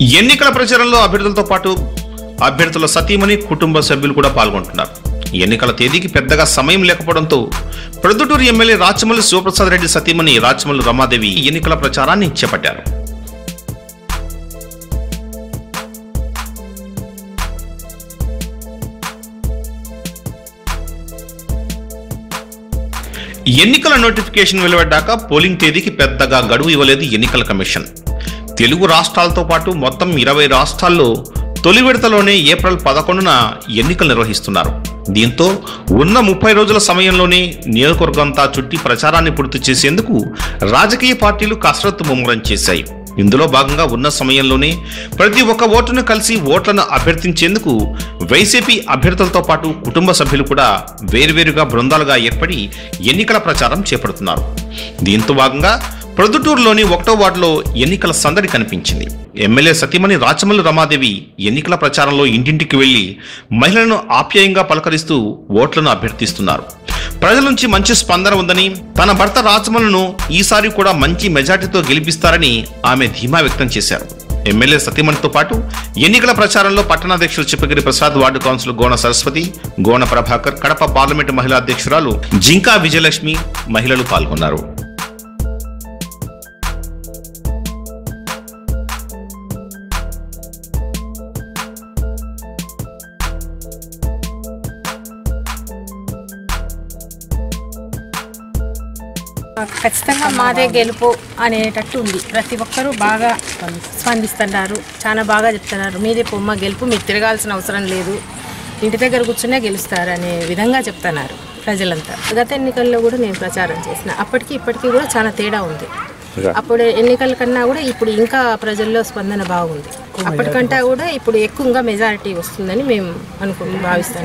ఎన్నికల ప్రచారంలో అభ్యర్థులతో పాటు అభ్యర్థుల సతీమణి కుటుంబ సభ్యులు కూడా పాల్గొంటున్నారు. ఎన్నికల తేదీకి పెద్దగా సమయం లేకపోవడంతో ప్రొద్దుటూరు ఎమ్మెల్యే రాచమల్లి శివప్రసాద్ రెడ్డి సతీమణి రాచమల్లి రమాదేవి ఎన్నికల ప్రచారాన్ని చేపట్టారు. ఎన్నికల నోటిఫికేషన్ వెలువడ్డాక పోలింగ్ తేదీకి పెద్దగా గడువు ఇవ్వలేదు ఎన్నికల కమిషన్. తెలుగు రాష్ట్రాలతో పాటు మొత్తం ఇరవై రాష్ట్రాల్లో తొలి విడతలోనే ఏప్రిల్ పదకొండున ఎన్నికలు నిర్వహిస్తున్నారు. దీంతో ఉన్న ముప్పై రోజుల సమయంలోనే నియోజకవర్గంతా చుట్టి ప్రచారాన్ని పూర్తి చేసేందుకు రాజకీయ పార్టీలు కసరత్తు ముమ్మరం చేశాయి. ఇందులో భాగంగా ఉన్న సమయంలోనే ప్రతి ఒక్క ఓటును కలిసి ఓట్లను అభ్యర్థించేందుకు వైసీపీ అభ్యర్థులతో పాటు కుటుంబ సభ్యులు కూడా వేర్వేరుగా బృందాలుగా ఏర్పడి ఎన్నికల ప్రచారం చేపడుతున్నారు. దీంతో భాగంగా ప్రొద్దుటూరులోని ఒకటో వార్డులో ఎన్నికల సందడి కనిపించింది. ఎమ్మెల్యే సతీమణి రాచమల్లి రమాదేవి ఎన్నికల ప్రచారంలో ఇంటింటికి వెళ్ళి మహిళలను ఆప్యాయంగా పలకరిస్తూ ఓట్లను అభ్యర్థిస్తున్నారు. ప్రజల నుంచి మంచి స్పందన ఉందని తన భర్త రాచమల్లును ఈసారి కూడా మంచి మెజార్టీతో గెలిపిస్తారని ఆమె ధీమా వ్యక్తం చేశారు. ఎమ్మెల్యే సతీమణితో పాటు ఎన్నికల ప్రచారంలో పట్టణాధ్యక్షులు Chippagiri Prasad ward council Gona Saraswathi Gona Prabhakar Kadapa parliament మహిళా అధ్యక్షురాలు జింకా విజయలక్ష్మి మహిళలు పాల్గొన్నారు. ఖచ్చితంగా మాదే గెలుపు అనేటట్టు ఉంది. ప్రతి ఒక్కరూ బాగా స్పందిస్తున్నారు చాలా బాగా చెప్తున్నారు. మీదే పొమ్మ గెలుపు మీరు తిరగాల్సిన అవసరం లేదు. ఇంటి దగ్గర కూర్చునే గెలుస్తారు అనే విధంగా చెప్తున్నారు ప్రజలంతా. గత ఎన్నికల్లో కూడా నేను ప్రచారం చేసిన. అప్పటికి ఇప్పటికీ కూడా చాలా తేడా ఉంది. అప్పుడు ఎన్నికల కన్నా కూడా ఇప్పుడు ఇంకా ప్రజల్లో స్పందన బాగుంది. అప్పటికంటే కూడా ఇప్పుడు ఎక్కువగా మెజారిటీ వస్తుందని మేము అనుకుంటున్నాం భావిస్తాం